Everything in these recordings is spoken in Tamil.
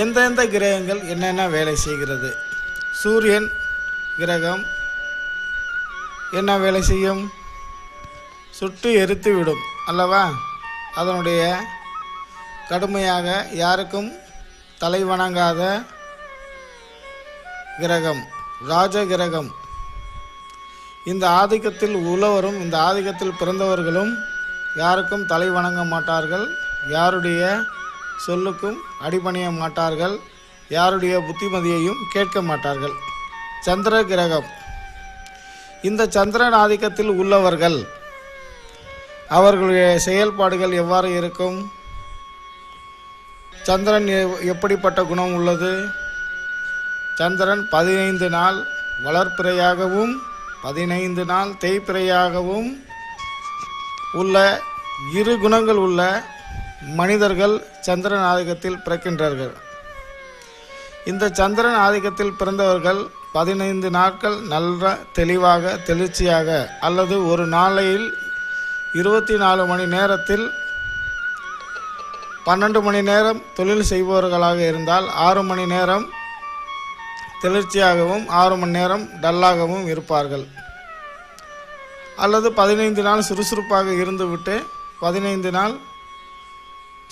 எந்தெந்த கிரகங்கள் என்னென்ன வேலை செய்கிறது? சூரியன் கிரகம் என்ன வேலை செய்யும்? சுட்டு எரித்து விடும் அல்லவா? அதனுடைய கடுமையாக யாருக்கும் தலை வணங்காத கிரகம் ராஜ கிரகம். இந்த ஆதிக்கத்தில் உழவரும் இந்த ஆதிக்கத்தில் பிறந்தவர்களும் யாருக்கும் தலை வணங்க மாட்டார்கள். யாருடைய சொல்லுக்கும் அடிபணிய மாட்டார்கள். யாருடைய புத்திமதியையும் கேட்க மாட்டார்கள். சந்திர கிரகம். இந்த சந்திரன் ஆதிக்கத்தில் உள்ளவர்கள். அவர்களுடைய செயல்பாடுகள் எவ்வாறு இருக்கும்? சந்திரன் எப்படிப்பட்ட குணம் உள்ளது? சந்திரன் பதினைந்து நாள் வளர்ப்பிறையாகவும் பதினைந்து நாள் தேய்ப்பிறையாகவும் உள்ள இரு குணங்கள் உள்ள மனிதர்கள் சந்திரன் ஆதிக்கத்தில் பிறக்கின்றார்கள். இந்த சந்திரன் ஆதிக்கத்தில் பிறந்தவர்கள் பதினைந்து நாட்கள் நல்ல தெளிவாக தெளிர்ச்சியாக அல்லது ஒரு நாளையில் இருபத்தி நாலு மணி நேரத்தில் பன்னெண்டு மணி நேரம் தொழில் செய்பவர்களாக இருந்தால் ஆறு மணி நேரம் தெளிர்ச்சியாகவும் ஆறு மணி நேரம் டல்லாகவும் இருப்பார்கள். அல்லது பதினைந்து நாள் சுறுசுறுப்பாக இருந்துவிட்டு பதினைந்து நாள்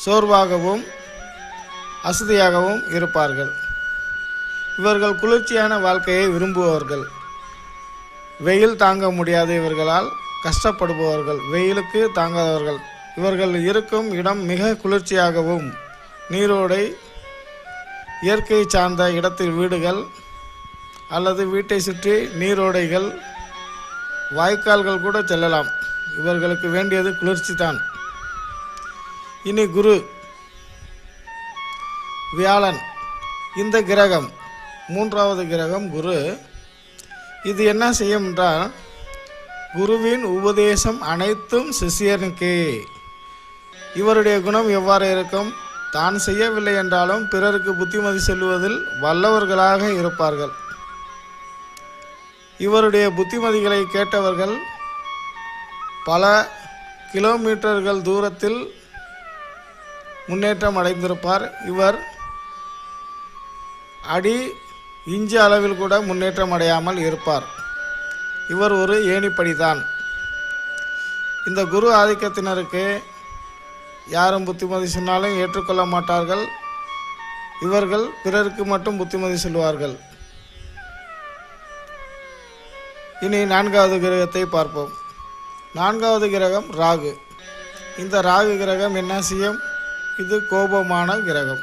சோர்வாகவும் அசதியாகவும் இருப்பார்கள். இவர்கள் குளிர்ச்சியான வாழ்க்கையை விரும்புபவர்கள். வெயில் தாங்க முடியாத இவர்களால் கஷ்டப்படுபவர்கள். வெயிலுக்கு தாங்காதவர்கள். இவர்கள் இருக்கும் இடம் மிக குளிர்ச்சியாகவும் நீரோடை இயற்கை சார்ந்த இடத்தில் வீடுகள் அல்லது வீட்டை சுற்றி நீரோடைகள் வாய்க்கால்கள் கூட செல்லலாம். இவர்களுக்கு வேண்டியது குளிர்ச்சி தான் இனி குரு வியாழன். இந்த கிரகம் மூன்றாவது கிரகம் குரு. இது என்ன செய்யும் என்றால் குருவின் உபதேசம் அனைத்தும் சிஷியனுக்கே. இவருடைய குணம் எவ்வாறு இருக்கும்? தான் செய்யவில்லை என்றாலும் பிறருக்கு புத்திமதி செல்வதில் வல்லவர்களாக இருப்பார்கள். இவருடைய புத்திமதிகளை கேட்டவர்கள் பல கிலோமீட்டர்கள் தூரத்தில் முன்னேற்றம் அடைந்திருப்பார். இவர் அடி இஞ்சி அளவில் கூட முன்னேற்றம் அடையாமல் இருப்பார். இவர் ஒரு ஏணிப்படிதான். இந்த குரு ஆதிக்கத்தினருக்கு யாரும் புத்திமதி சொன்னாலும் ஏற்றுக்கொள்ள மாட்டார்கள். இவர்கள் பிறருக்கு மட்டும் புத்திமதி சொல்வார்கள். இனி நான்காவது கிரகத்தை பார்ப்போம். நான்காவது கிரகம் ராகு. இந்த ராகு கிரகம் என்ன செய்யும்? இது கோபமான கிரகம்.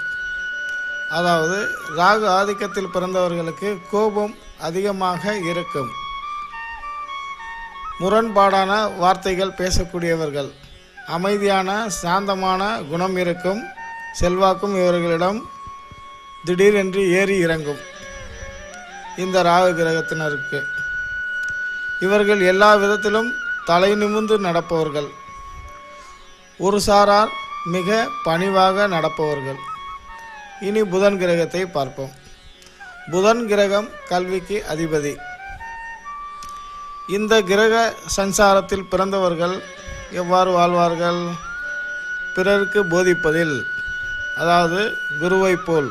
அதாவது ராகு ஆதிக்கத்தில் பிறந்தவர்களுக்கு கோபம் அதிகமாக இருக்கும். முரண்பாடான வார்த்தைகள் பேசக்கூடியவர்கள் அமைதியான சாந்தமான குணம் இருக்கும் செல்வாக்கும் இவர்களிடம் திடீரென்று ஏறி இறங்கும். இந்த ராகு கிரகத்தினருக்கு. இவர்கள் எல்லா விதத்திலும் தலை நிமிந்து நடப்பவர்கள். ஒரு சாரார் மிக பணிவாக நடப்பவர்கள். இனி புதன் கிரகத்தை பார்ப்போம். புதன் கிரகம் கல்விக்கு அதிபதி. இந்த கிரக சஞ்சாரத்தில் பிறந்தவர்கள் எவ்வாறு வாழ்வார்கள்? பிறருக்கு போதிப்பதில் அதாவது குருவை போல்.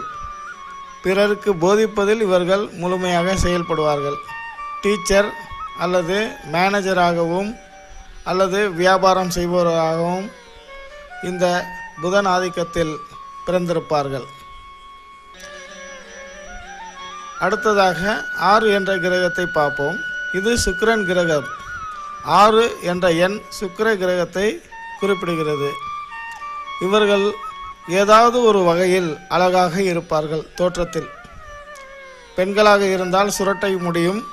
பிறருக்கு போதிப்பதில் இவர்கள் முழுமையாக செயல்படுவார்கள். டீச்சர் அல்லது மேனேஜராகவும் அல்லது வியாபாரம் செய்பவராகவும் இந்த புதன் ஆதிக்கத்தில் பிறந்திருப்பார்கள். அடுத்ததாக ஆறு என்ற கிரகத்தை பார்ப்போம். இது சுக்கிரன் கிரகம். ஆறு என்ற எண் சுக்கிர கிரகத்தை குறிப்பிடுகிறது. இவர்கள் ஏதாவது ஒரு வகையில் அழகாக இருப்பார்கள் தோற்றத்தில். பெண்களாக இருந்தால் சுரட்டை முடியும்.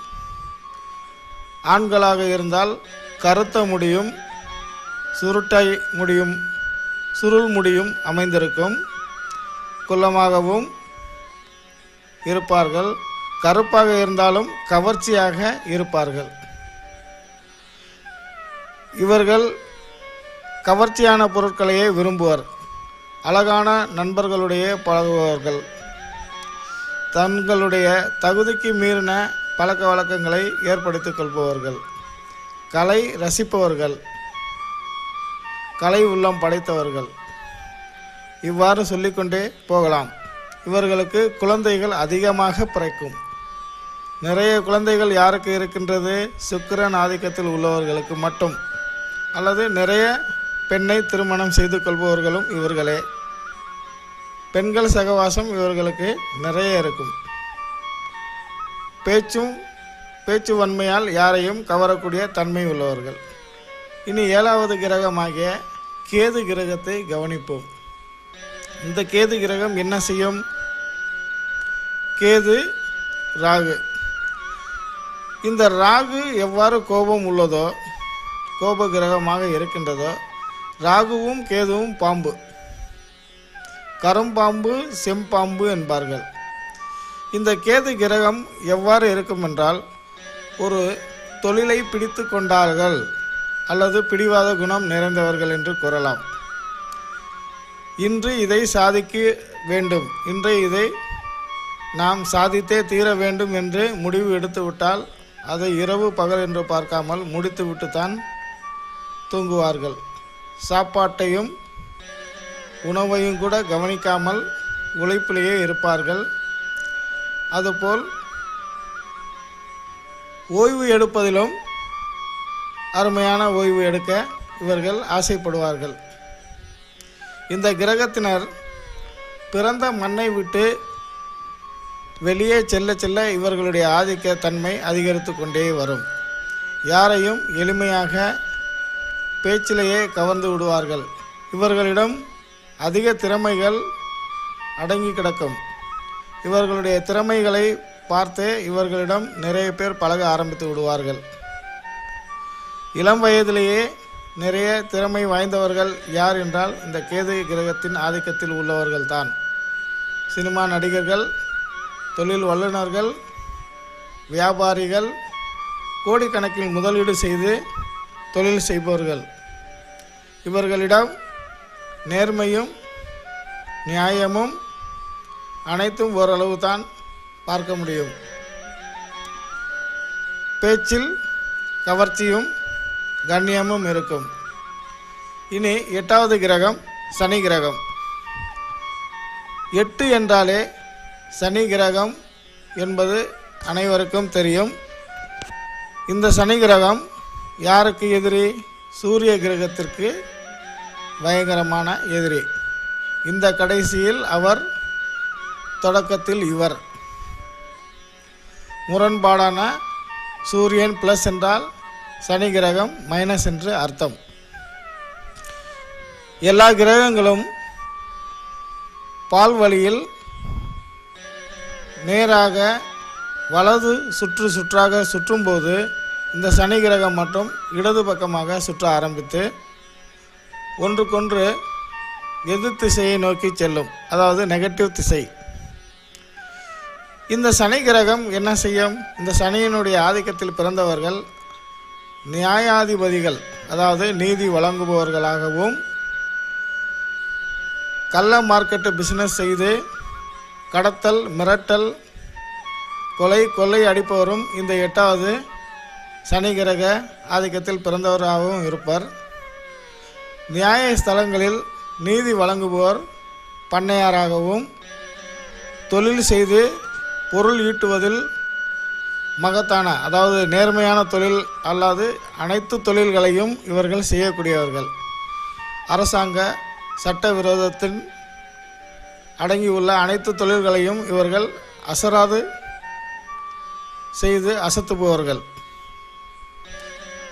ஆண்களாக இருந்தால் கருத்த முடியும். சுருட்டை முடியும். சுருள் முடியும் அமைந்திருக்கும். குள்ளமாகவும் இருப்பார்கள். கருப்பாக இருந்தாலும் கவர்ச்சியாக இருப்பார்கள். இவர்கள் கவர்ச்சியான பொருட்களையே விரும்புவர். அழகான நண்பர்களுடைய பழகுபவர்கள். தங்களுடைய தகுதிக்கு மீறின பழக்க வழக்கங்களை ஏற்படுத்திக் கொள்பவர்கள். கலை ரசிப்பவர்கள். கலை உள்ளம் படைத்தவர்கள். இவ்வாறு சொல்லிக்கொண்டே போகலாம். இவர்களுக்கு குழந்தைகள் அதிகமாக பிறக்கும். நிறைய குழந்தைகள் யாருக்கு இருக்கின்றது? சுக்கிரன் ஆதிக்கத்தில் உள்ளவர்களுக்கு மட்டும். அல்லது நிறைய பெண்ணை திருமணம் செய்து கொள்பவர்களும் இவர்களே. பெண்கள் சகவாசம் இவர்களுக்கு நிறைய இருக்கும். பேச்சும் பேச்சு வன்மையால் யாரையும் கவரக்கூடிய தன்மை உள்ளவர்கள். இனி ஏழாவது கிரகமாகிய கேது கிரகத்தை கவனிப்போம். இந்த கேது கிரகம் என்ன செய்யும்? கேது ராகு. இந்த ராகு எவ்வாறு கோபம் உள்ளதோ கோப கிரகமாக இருக்கின்றதோ ராகுவும் கேதுவும் பாம்பு. கரும்பாம்பு செம்பாம்பு என்பார்கள். இந்த கேது கிரகம் எவ்வாறு இருக்கும் என்றால் ஒரு தொழிலை பிடித்து கொண்டார்கள். அல்லது பிடிவாத குணம் நிறைந்தவர்கள் என்று கூறலாம். இன்று இதை சாதிக்க வேண்டும். இன்று இதை நாம் சாதித்தே தீர வேண்டும் என்று முடிவு எடுத்துவிட்டால் அதை இரவு பகல் என்று பார்க்காமல் முடித்துவிட்டுத்தான் தூங்குவார்கள். சாப்பாட்டையும் உணவையும் கூட கவனிக்காமல் உழைப்பிலேயே இருப்பார்கள். அதுபோல் ஓய்வு எடுப்பதிலும் அருமையான ஓய்வு எடுக்க இவர்கள் ஆசைப்படுவார்கள். இந்த கிரகத்தினர் பிறந்த மண்ணை விட்டு வெளியே செல்ல செல்ல இவர்களுடைய ஆதிக்க தன்மை அதிகரித்து கொண்டே வரும். யாரையும் எளிமையாக பேச்சிலேயே கவர்ந்து விடுவார்கள். இவர்களிடம் அதிக திறமைகள் அடங்கி கிடக்கும். இவர்களுடைய திறமைகளை பார்த்து இவர்களிடம் நிறைய பேர் பழக ஆரம்பித்து விடுவார்கள். இளம் வயதிலேயே நிறைய திறமை வாய்ந்தவர்கள் யார் என்றால் இந்த கேது கிரகத்தின் ஆதிக்கத்தில் உள்ளவர்கள் தான் சினிமா நடிகர்கள் தொழில் வல்லுநர்கள் வியாபாரிகள் கோடிக்கணக்கில் முதலீடு செய்து தொழில் செய்பவர்கள். இவர்களிடம் நேர்மையும் நியாயமும் அனைத்தும் ஓரளவு தான் பார்க்க முடியும். பேச்சில் கவர்ச்சியும் கண்ணியமும் இருக்கும். இனி எட்டாவது கிரகம் சனி கிரகம். எட்டு என்றாலே சனி கிரகம் என்பது அனைவருக்கும் தெரியும். இந்த சனி கிரகம் யாருக்கு எதிரி? சூரிய கிரகத்திற்கு பயங்கரமான எதிரி. இந்த கடைசியில் அவர் தொடக்கத்தில் இவர். முரண்பாடான சூரியன் ப்ளஸ் என்றால் சனி கிரகம் மைனஸ் என்று அர்த்தம். எல்லா கிரகங்களும் பால் வழியில் நேராக வலது சுற்று சுற்றாக சுற்றும்போது இந்த சனி கிரகம் மட்டும் இடது பக்கமாக சுற்ற ஆரம்பித்து ஒன்றுக்கொன்று எதிர் திசையை நோக்கி செல்லும் அதாவது நெகட்டிவ் திசை. இந்த சனி கிரகம் என்ன செய்யும்? இந்த சனியினுடைய ஆதிக்கத்தில் பிறந்தவர்கள் நியாயாதிபதிகள் அதாவது நீதி வழங்குபவர்களாகவும் கள்ள மார்க்கெட்டு பிஸ்னஸ் செய்து கடத்தல் மிரட்டல் கொலை கொள்ளை அடிப்பவரும் இந்த எட்டாவது சனி கிரக ஆதிக்கத்தில் பிறந்தவராகவும் இருப்பார். நியாய ஸ்தலங்களில் நீதி வழங்குபவர் பண்ணையாராகவும் தொழில் செய்து பொருள் ஈட்டுவதில் மகத்தான அதாவது நேர்மையான தொழில் அல்லாது அனைத்து தொழில்களையும் இவர்கள் செய்யக்கூடியவர்கள். அரசாங்க சட்ட விரோதத்தின் அடங்கியுள்ள அனைத்து தொழில்களையும் இவர்கள் அசராது செய்து அசத்துபவர்கள்.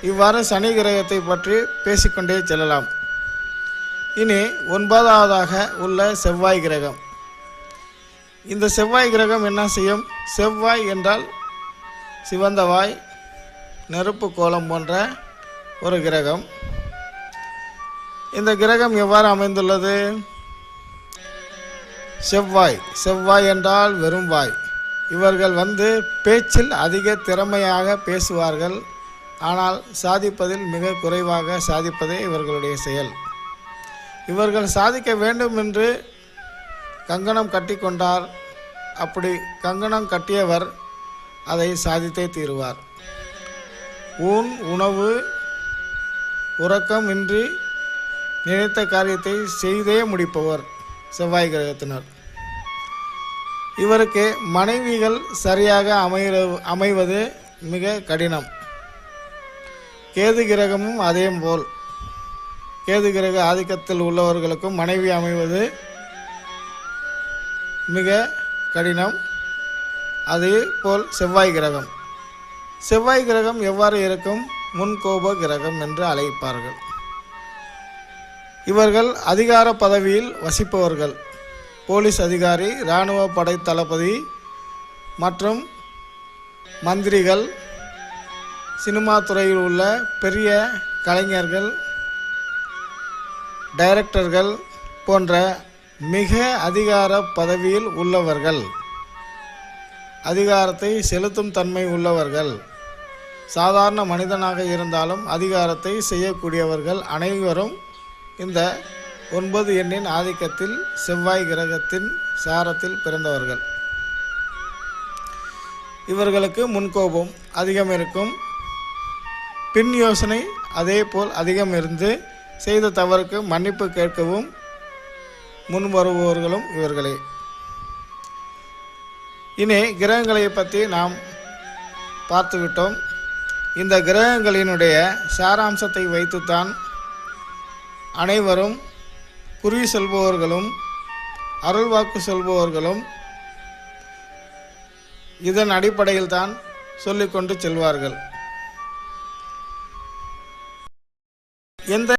இவ்வாறு சனி கிரகத்தை பற்றி பேசிக்கொண்டே செல்லலாம். இனி ஒன்பதாவதாக உள்ள செவ்வாய் கிரகம். இந்த செவ்வாய் கிரகம் என்ன செய்யும்? செவ்வாய் என்றால் சிவந்த வாய் நெருப்பு கோலம் போன்ற ஒரு கிரகம். இந்த கிரகம் எவ்வாறு அமைந்துள்ளது? செவ்வாய். செவ்வாய் என்றால் வெறும் வாய். இவர்கள் வந்து பேச்சில் அதிக திறமையாக பேசுவார்கள். ஆனால் சாதிப்பதில் மிக குறைவாக சாதிப்பதே இவர்களுடைய செயல். இவர்கள் சாதிக்க வேண்டும் என்று கங்கணம் கட்டிக்கொண்டார் அப்படி கங்கணம் கட்டியவர் அதை சாதித்தே தீருவார். ஊன் உணவு உறக்கம் இன்றி நினைத்த காரியத்தை செய்தே முடிப்பவர் செவ்வாய் கிரகத்தினர் இவருக்கு மனைவிகள் சரியாக அமைகிற அமைவது மிக கடினம். கேது கிரகமும் அதே போல். கேது கிரக ஆதிக்கத்தில் உள்ளவர்களுக்கும் மனைவி அமைவது மிக கடினம். அதே போல் செவ்வாய் கிரகம். செவ்வாய் கிரகம் எவ்வாறு இருக்கும்? முன்கோப கிரகம் என்று அழைப்பார்கள். இவர்கள் அதிகார பதவியில் வசிப்பவர்கள். போலீஸ் அதிகாரி இராணுவ படை தளபதி மற்றும் மந்திரிகள் சினிமா துறையில் உள்ள பெரிய கலைஞர்கள் டைரக்டர்கள் போன்ற மிக அதிகார பதவியில் உள்ளவர்கள். அதிகாரத்தை செலுத்தும் தன்மை உள்ளவர்கள். சாதாரண மனிதனாக இருந்தாலும் அதிகாரத்தை செய்யக்கூடியவர்கள் அனைவரும் இந்த ஒன்பது எண்ணின் ஆதிக்கத்தில் செவ்வாய் கிரகத்தின் சாரத்தில் பிறந்தவர்கள். இவர்களுக்கு முன்கோபம் அதிகம் இருக்கும். பின் யோசனை அதே போல் அதிகம் இருந்து செய்த தவறுக்கு மன்னிப்பு கேட்கவும் முன் வருபவர்களும் இவர்களே. இனி கிரகங்களை பற்றி நாம் பார்த்துவிட்டோம். இந்த கிரகங்களினுடைய சாராம்சத்தை வைத்துத்தான் அனைவரும் குறி செல்பவர்களும் அருள்வாக்கு செல்பவர்களும் இதன் அடிப்படையில் தான் சொல்லிக்கொண்டு செல்வார்கள். எந்த